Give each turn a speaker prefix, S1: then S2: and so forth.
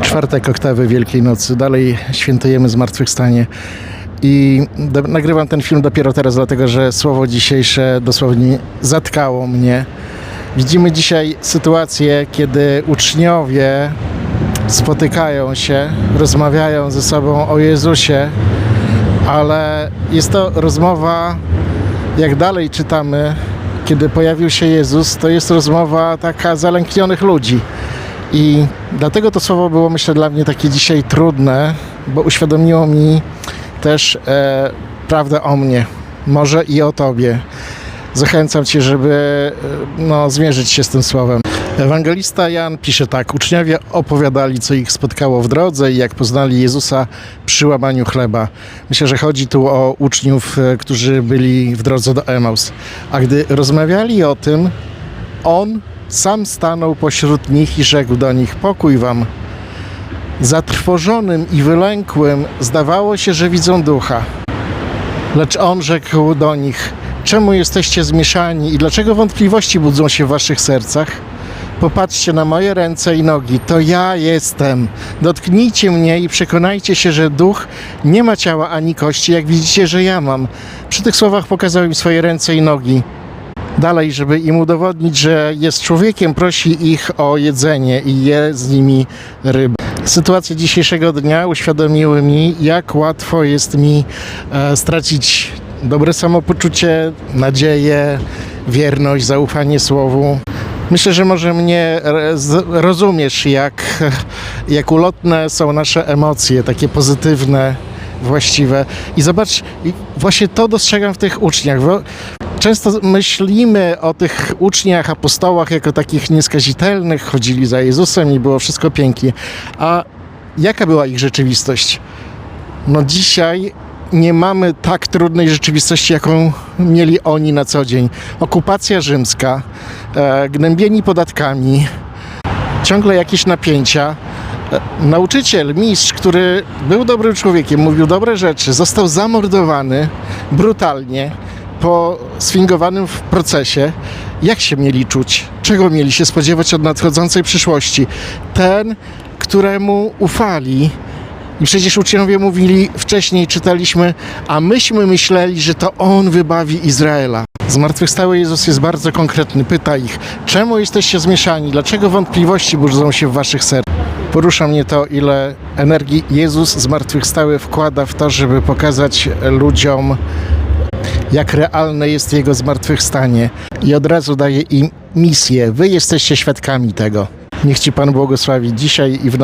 S1: Czwartek oktawy Wielkiej Nocy. Dalej świętujemy zmartwychwstanie. I do, nagrywam ten film dopiero teraz, dlatego że słowo dzisiejsze dosłownie zatkało mnie. Widzimy dzisiaj sytuację, kiedy uczniowie spotykają się, rozmawiają ze sobą o Jezusie, ale jest to rozmowa, jak dalej czytamy, kiedy pojawił się Jezus, to jest rozmowa taka zalęknionych ludzi. I dlatego to słowo było, myślę, dla mnie takie dzisiaj trudne, bo uświadomiło mi też e, prawdę o mnie, może i o Tobie. Zachęcam Cię, żeby e, no, zmierzyć się z tym słowem. Ewangelista Jan pisze tak: Uczniowie opowiadali, co ich spotkało w drodze i jak poznali Jezusa przy łamaniu chleba. Myślę, że chodzi tu o uczniów, e, którzy byli w drodze do Emaus. A gdy rozmawiali o tym, on sam stanął pośród nich i rzekł do nich: Pokój wam. Zatrwożonym i wylękłym zdawało się, że widzą ducha. Lecz on rzekł do nich: Czemu jesteście zmieszani i dlaczego wątpliwości budzą się w waszych sercach? Popatrzcie na moje ręce i nogi, to ja jestem. Dotknijcie mnie i przekonajcie się, że duch nie ma ciała ani kości, jak widzicie, że ja mam. Przy tych słowach pokazał im swoje ręce i nogi. Dalej, żeby im udowodnić, że jest człowiekiem, prosi ich o jedzenie i je z nimi ryby. Sytuacje dzisiejszego dnia uświadomiły mi, jak łatwo jest mi e, stracić dobre samopoczucie, nadzieję, wierność, zaufanie słowu. Myślę, że może mnie rozumiesz, jak, jak ulotne są nasze emocje, takie pozytywne, właściwe. I zobacz, właśnie to dostrzegam w tych uczniach. Często myślimy o tych uczniach, apostołach jako takich nieskazitelnych, chodzili za Jezusem i było wszystko pięknie. A jaka była ich rzeczywistość? No dzisiaj nie mamy tak trudnej rzeczywistości, jaką mieli oni na co dzień. Okupacja rzymska, e, gnębieni podatkami, ciągle jakieś napięcia. E, Nauczyciel, mistrz, który był dobrym człowiekiem, mówił dobre rzeczy, został zamordowany brutalnie po sfingowanym procesie. Jak się mieli czuć? Czego mieli się spodziewać od nadchodzącej przyszłości? Ten, któremu ufali, i przecież uczniowie mówili, wcześniej czytaliśmy, a myśmy myśleli, że to On wybawi Izraela. Zmartwychwstały Jezus jest bardzo konkretny. Pyta ich, czemu jesteście zmieszani? Dlaczego wątpliwości budzą się w waszych sercach? Porusza mnie to, ile energii Jezus zmartwychwstały wkłada w to, żeby pokazać ludziom, jak realne jest Jego zmartwychwstanie. I od razu daje im misję. Wy jesteście świadkami tego. Niech Ci Pan błogosławi dzisiaj i w